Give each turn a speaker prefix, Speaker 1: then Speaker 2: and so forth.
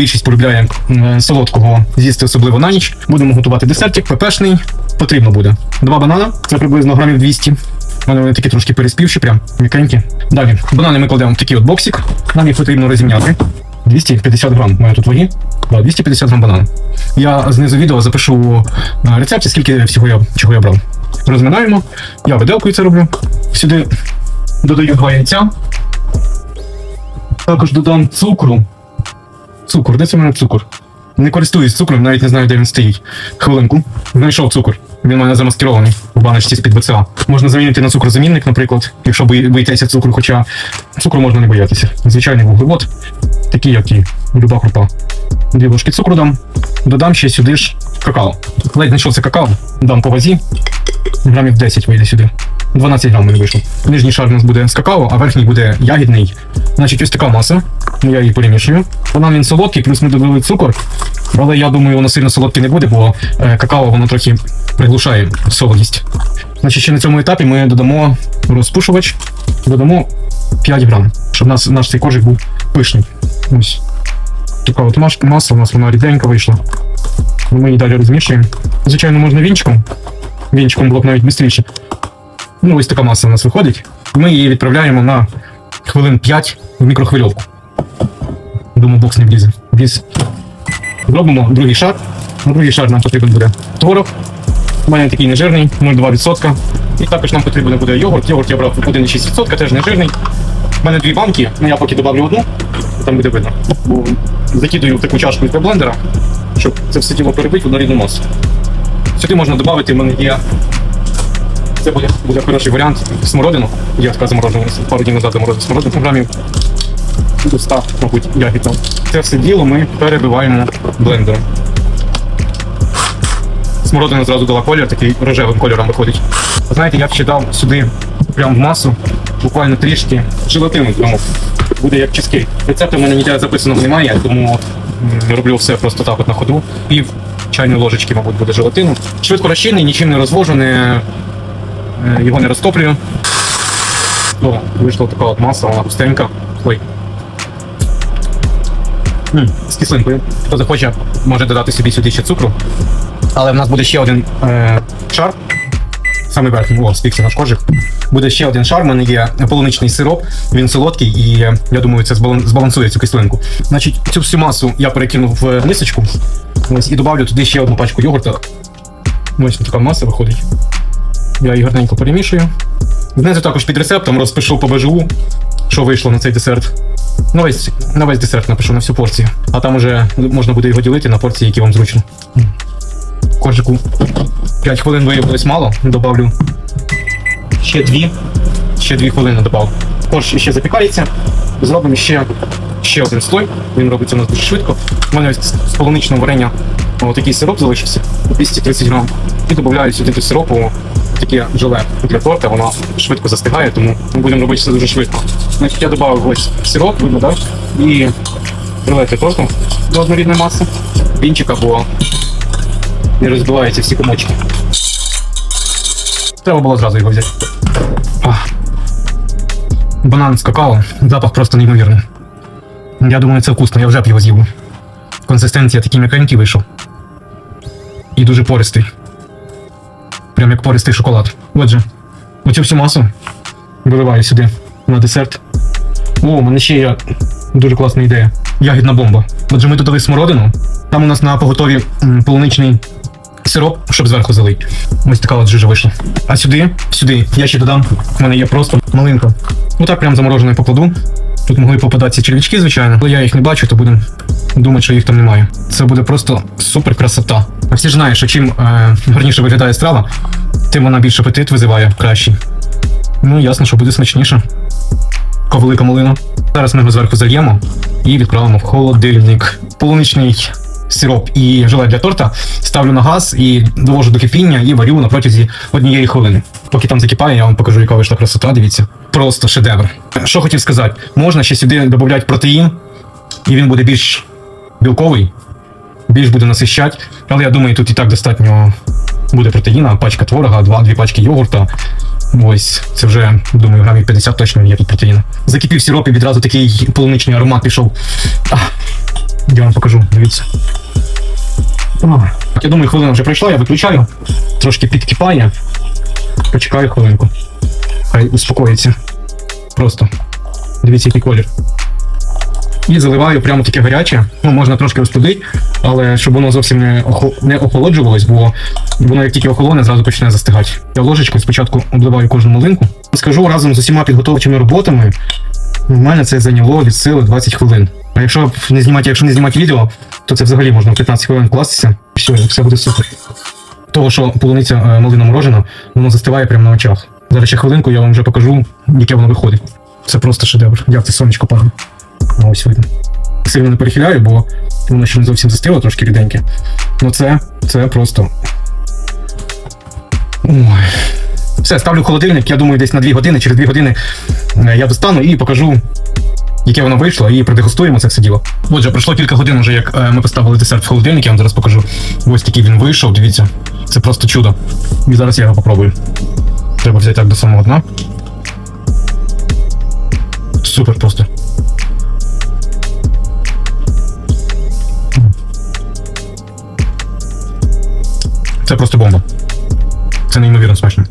Speaker 1: більшість полюбляє е, солодкого з'їсти особливо на ніч. Будемо готувати десертик, пепешний. Потрібно буде. Два банана, це приблизно грамів 200. У мене вони такі трошки переспівші, прям м'якенькі. Далі, банани ми кладемо в такий от боксик. Нам їх потрібно розім'яти. 250 грам має тут ваги. Да, 250 грам банану. Я знизу відео запишу е, рецепт, скільки всього я чого я брав. Розминаємо. Я виделкою це роблю. Сюди додаю два яйця. Також додам цукру. Цукор, де це в мене цукор? Не користуюсь цукром, навіть не знаю, де він стоїть. Хвилинку. Знайшов цукор. Він у мене замаскирований в баночці з-під БЦА. Можна замінити на цукрозамінник, наприклад, якщо боїтеся цукру, хоча цукру можна не боятися. Звичайний вуглевод, такий, як і люба крупа. Дві ложки цукру дам. Додам ще сюди ж какао. Ледь знайшов какао, дам по вазі. Грамів 10 вийде сюди. 12 грам мені вийшло. Нижній шар у нас буде з какао, а верхній буде ягідний. Значить, ось така маса. Я її перемішую. Банан він солодкий, плюс ми додали цукор. Але я думаю, воно сильно солодке не буде, бо е, какао воно трохи приглушає солодість. Значить, ще на цьому етапі ми додамо розпушувач, додамо 5 грам, щоб нас, наш цей кожик був пишний. Ось. Така от маса, у нас вона ріденька вийшла. Ми її далі розмішуємо. Звичайно, можна вінчиком. Вінчиком було б навіть швидше. Ну, ось така маса у нас виходить. Ми її відправляємо на хвилин 5 в мікрохвильовку. Думаю, бокс не влізе. Вліз. Робимо другий шар. На другий шар нам потрібен буде творог. У мене такий нежирний, 0,2%. І також нам потрібен буде йогурт. Йогурт я брав 1,6%, теж нежирний. У мене дві банки, ну я поки додавлю одну, там буде видно. Закидую в таку чашку з блендера, щоб це все тіло перебити в однорідну масу. Сюди можна додати, в мене є. Це буде, буде хороший варіант смородину. Я така заморожена пару днів назад заморозив смородину грамів до 100, мабуть, ягід там. Це все діло ми перебиваємо блендером. Смородина зразу дала колір, такий рожевим кольором виходить. Знаєте, я б сюди прямо в масу, буквально трішки желатину прямо. Буде як чизкейк. Рецепту в мене ніде записаного немає, тому роблю все просто так от на ходу. Пів чайної ложечки, мабуть, буде желатину. Швидко розчинний, нічим не розвожу, не, його не розтоплюю. О, вийшла така от маса, вона густенька. Ой, М, з кислинкою. Хто захоче, може додати собі сюди ще цукру. Але в нас буде ще один е, шар. Саме верхній, о, спікся наш кожик. Буде ще один шар, в мене є полуничний сироп, він солодкий, і е, я думаю, це збалан- збалансує цю кислинку. Значить, цю всю масу я перекинув в мисочку. Ось, і додавлю туди ще одну пачку йогурта. Ось така маса виходить. Я її гарненько перемішую. Знизу також під рецептом розпишу по БЖУ, що вийшло на цей десерт. На весь, на весь десерт напишу на всю порцію. А там уже можна буде його ділити на порції, які вам зручно. Коржику 5 хвилин виявилось мало, добавлю ще 2. Ще 2 хвилини додав. Корж ще запікається. Зробимо ще, ще один слой. Він робиться у нас дуже швидко. У мене з полуничного варення такий сироп залишився 230 грам. І додаю сюди до сиропу таке желе для торта, воно швидко застигає, тому ми будемо робити це дуже швидко. Значить, я додав ось сироп, видно, так? І для торту до однорідної маси. Вінчик або не розбиваються всі комочки. Треба було зразу його взяти. Банан з какао. Запах просто неймовірний. Я думаю, це вкусно, я вже б його з'їв. Консистенція такий м'якенький вийшов. І дуже пористий. Прям як пористий шоколад. Отже, оцю всю масу виливаю сюди на десерт. О, у мене ще є дуже класна ідея. Ягідна бомба. Отже, ми додали смородину. Там у нас на поготові полуничний сироп, щоб зверху залити. Ось така от жижа вийшла. А сюди, сюди, я ще додам. У мене є просто малинка. Отак прям замороженою покладу. Тут могли попадатися червячки, звичайно, але я їх не бачу, то будемо думати, що їх там немає. Це буде просто супер красота. Всі ж знають, що чим е, гарніше виглядає страва, тим вона більш апетит визиває кращий. Ну, ясно, що буде смачніше. Така велика малина. Зараз ми його зверху зальємо і відправимо в холодильник. Полуничний сироп і желе для торта ставлю на газ і довожу до кипіння і варю на протязі однієї хвилини. Поки там закипає, я вам покажу, яка вийшла красота. Дивіться. Просто шедевр. Що хотів сказати, можна ще сюди додати протеїн, і він буде більш білковий, більш буде насищати. Але я думаю, тут і так достатньо буде протеїна, пачка творога, два, дві пачки йогурта. Ось, це вже, думаю, грамів 50 точно є тут протеїну. Закипів сироп і відразу такий полуничний аромат пішов. Ах, Я вам покажу, дивіться. О, Я думаю, хвилина вже пройшла, я виключаю. Трошки підкипає. Почекаю хвилинку. Хай успокоїться. Просто. Дивіться, який колір. І заливаю прямо таке гаряче. Ну, можна трошки розтудити, але щоб воно зовсім не, не охолоджувалось, бо воно як тільки охолоне, зразу почне застигати. Я ложечкою спочатку обливаю кожну малинку. Скажу разом з усіма підготовчими роботами. У мене це зайняло від сили 20 хвилин. А якщо не знімати, якщо не знімати відео, то це взагалі можна в 15 хвилин вкластися. Все, і все буде супер. Того, що полуниця е, малина морожена, воно застиває прямо на очах. Зараз ще хвилинку я вам вже покажу, яке воно виходить. Це просто шедевр. Як це сонечко падає. Ось видно. Сильно не перехиляю, бо воно ще не зовсім застило, трошки ріденьке. Ну це, це просто. Ой. Все, ставлю холодильник, я думаю, десь на 2 години, через 2 години е, я достану і покажу, яке воно вийшло, і продегустуємо це все діло. Отже, пройшло кілька годин вже, як е, ми поставили десерт в холодильник, я вам зараз покажу. Ось такий він вийшов, дивіться. Це просто чудо. І зараз я його попробую. Треба взяти так до самого дна. Супер просто. Це просто бомба. Це неймовірно смачно.